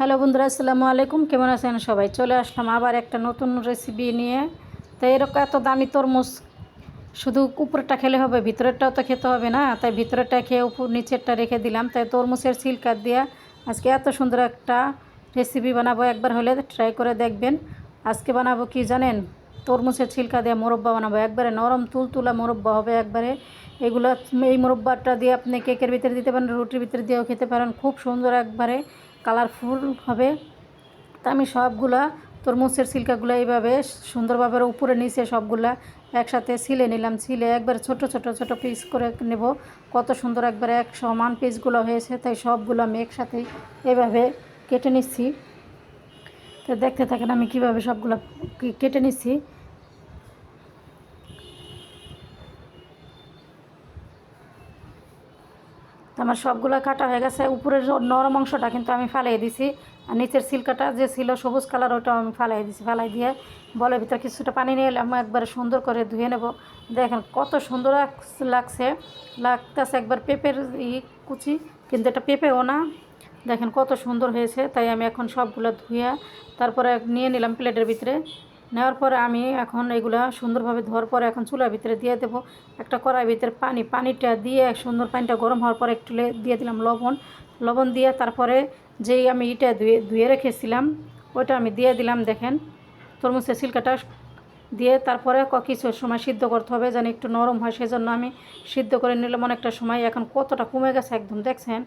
Hello বন্ধুরা, আসসালামু আলাইকুম। কেমন আছেন সবাই? চলে আসলাম আবার একটা নতুন রেসিপি নিয়ে। তো এরকম এত দামি তরমুজ, শুধু উপরেরটা খেলে হবে, ভিতরেরটাও তো খেতে হবে না। তাই ভিতরেরটা খেয়ে উপর নিচেরটা রেখে দিলাম। তাই তরমুজের সিলকার দিয়ে আজকে এত সুন্দর একটা রেসিপি বানাবো। একবার হলে ট্রাই করে দেখবেন। আজকে বানাবো কি জানেন? তরমুজের ছিলকা দিয়ে মোরব্বা বানাবো। একবারে নরম তুলতুলা মোরব্বা হবে একবারে। এগুলো, এই মোরব্বাটা দিয়ে আপনি কেকের ভিতরে দিতে পারেন, রুটির ভিতরে দিয়েও খেতে পারেন। খুব সুন্দর একবারে। কালারফুল হবে। তা আমি সবগুলা তরমুজের সিল্কাগুলো এইভাবে সুন্দরভাবে উপরে, নিচে সবগুলা একসাথে ছিলে নিলাম। ছিলে একবার ছোট ছোট ছোট পিস করে নেব। কত সুন্দর একবারে এক সমান পিসগুলো হয়েছে, তাই সবগুলো আমি একসাথে এভাবে কেটে নিচ্ছি। তো দেখতে থাকেন আমি কীভাবে সবগুলো কেটে নিচ্ছি। আমার সবগুলো কাটা হয়ে গেছে। উপরের নরম অংশটা কিন্তু আমি ফালাই দিছি। আর নিচের সিল্কাটা যে ছিল সবুজ কালার ওটাও আমি ফালাই দিছি, ফালাই দিয়ে বলের ভিতরে কিছুটা পানি নিয়ে এলাম। একবারে সুন্দর করে ধুয়ে নেব। দেখেন কত সুন্দর লাগ- লাগছে। লাগতেছে একবার পেঁপের ই কুচি, কিন্তু এটা পেঁপেও না। দেখেন কত সুন্দর হয়েছে। তাই আমি এখন সবগুলো ধুয়ে তারপরে নিয়ে নিলাম প্লেটের ভিতরে। নেওয়ার পরে আমি এখন এগুলা সুন্দরভাবে ধোয়ার পরে এখন চুলার ভিতরে দিয়ে দেবো। একটা কড়াই ভিতরে পানি, পানিটা দিয়ে সুন্দর পানিটা গরম হওয়ার পরে একটু দিয়ে দিলাম লবণ। লবণ দিয়ে তারপরে যেই আমি ইটা ধুয়ে ধুয়ে রেখেছিলাম, ওইটা আমি দিয়ে দিলাম, দেখেন। তরমুজের সিল্কাটা দিয়ে তারপরে কিছু সময় সিদ্ধ করতে হবে যেন একটু নরম হয়, সেজন্য আমি সিদ্ধ করে নিলাম অনেকটা সময়। এখন কতটা কমে গেছে একদম, দেখছেন?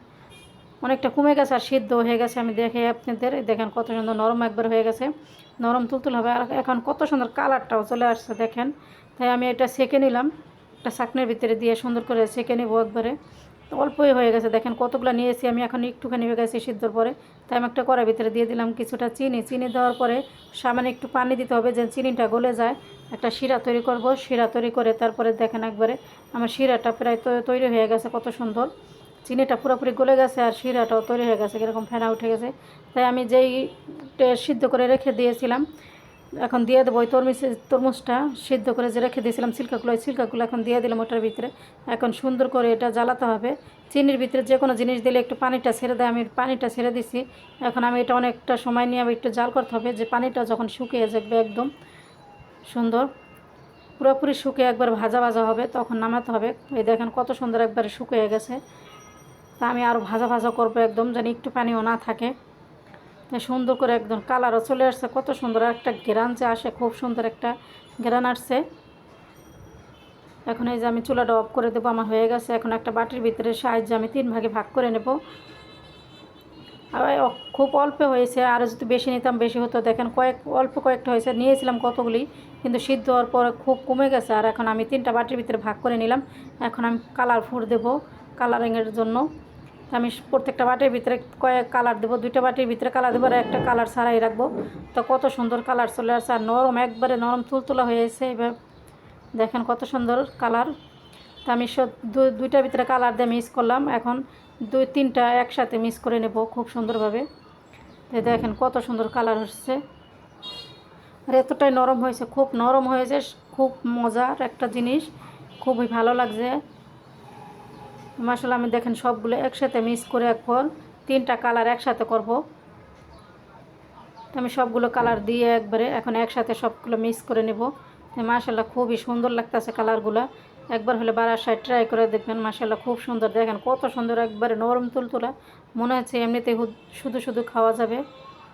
অনেকটা কমে গেছে আর সিদ্ধ হয়ে গেছে। আমি দেখে আপনাদের দেখেন কত সুন্দর নরম একবার হয়ে গেছে। নরম তুলতুল হবে। আর এখন কত সুন্দর কালারটাও চলে আসছে, দেখেন। তাই আমি এটা সেকে নিলাম। একটা চাকনের ভিতরে দিয়ে সুন্দর করে সেকে নেব একবারে। অল্পই হয়ে গেছে, দেখেন কতগুলো নিয়েছি। আমি এখন একটুখানি হয়ে গেছে সিদ্ধর পরে। তাই আমি একটা কড়াই ভিতরে দিয়ে দিলাম কিছুটা চিনি। চিনি দেওয়ার পরে সামান্য একটু পানি দিতে হবে যেন চিনিটা গলে যায়। একটা শিরা তৈরি করব। শিরা তৈরি করে তারপরে দেখেন একবারে আমার শিরাটা প্রায় তৈরি হয়ে গেছে কত সুন্দর। চিনিটা পুরোপুরি গলে গেছে আর শিরাটাও তৈরি হয়ে গেছে, কীরকম ফেনা উঠে গেছে। তাই আমি যেই সিদ্ধ করে রেখে দিয়েছিলাম, এখন দিয়ে দেবো ওই তরমুজ, তরমুজটা সিদ্ধ করে যে রেখে দিয়েছিলাম সিল্কাগুলো, ওই সিল্কাগুলো এখন দিয়ে দিলাম ওটার ভিতরে। এখন সুন্দর করে এটা জ্বালাতে হবে। চিনির ভিতরে যে কোনো জিনিস দিলে একটু পানিটা ছেড়ে দেয়, আমি পানিটা ছেড়ে দিছি। এখন আমি এটা অনেকটা সময় নিয়ে আমি একটু জাল করতে হবে যে পানিটা যখন শুকিয়ে যাবে একদম সুন্দর, পুরোপুরি শুকিয়ে একবার ভাজা ভাজা হবে, তখন নামাতে হবে। এই দেখেন কত সুন্দর একবারে শুকিয়ে গেছে। তা আমি আরও ভাজা ভাজা করব একদম যেন একটু পানিও না থাকে। সুন্দর করে একদম কালারও চলে আসছে, কত সুন্দর একটা ঘেরান যে আসে, খুব সুন্দর একটা ঘেরান আসছে। এখন এই যে আমি চুলাটা অফ করে দেবো, আমার হয়ে গেছে। এখন একটা বাটির ভিতরে সাহায্যে আমি তিন ভাগে ভাগ করে নেব। আবার খুব অল্প হয়েছে, আর যদি বেশি নিতাম বেশি হতো। দেখেন কয়েক, অল্প কয়েকটা হয়েছে, নিয়েছিলাম কতগুলি, কিন্তু সিদ্ধ হওয়ার পর খুব কমে গেছে। আর এখন আমি তিনটা বাটির ভিতরে ভাগ করে নিলাম। এখন আমি কালার ফুট দেবো। কালারিংয়ের জন্য। আমি প্রত্যেকটা বাটির ভিতরে কয়েক কালার দেবো, দুইটা বাটির ভিতরে কালার দেবো আর একটা কালার ছাড়াই রাখব। তো কত সুন্দর কালার চলে আসছে আর নরম, একবারে নরম তুলতুলা হয়ে হয়েছে এবার দেখেন কত সুন্দর কালার। তা আমি সব দু- দুইটার ভিতরে কালার দিয়ে মিক্স করলাম। এখন দুই, তিনটা একসাথে মিক্স করে নেব খুব সুন্দরভাবে। তো দেখেন কত সুন্দর কালার হচ্ছে। আর এতটাই নরম হয়েছে, খুব নরম হয়েছে, খুব মজার একটা জিনিস। খুবই ভালো লাগছে। মশলা আমি দেখেন সবগুলো একসাথে মিক্স করে এখন তিনটা কালার একসাথে করব। আমি সবগুলো কালার দিয়ে একবারে এখন একসাথে সবগুলো মিক্স করে নেব। মাশাল্লাহ খুবই সুন্দর লাগতেছে কালারগুলো। একবার হলে বারাসায় ট্রাই করে দেখবেন মাশাল্লাহ খুব সুন্দর। দেখেন কত সুন্দর একবারে নরম তুলতুলা। মনে হচ্ছে এমনিতে শুধু শুধু খাওয়া যাবে।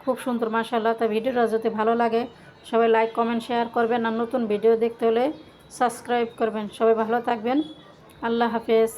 খুব সুন্দর মাশাল্লাহ তা ভিডিওটা যদি ভালো লাগে, সবাই লাইক, কমেন্ট, শেয়ার করবেন। আর নতুন ভিডিও দেখতে হলে সাবস্ক্রাইব করবেন। সবাই ভালো থাকবেন। আল্লাহ হাফেজ।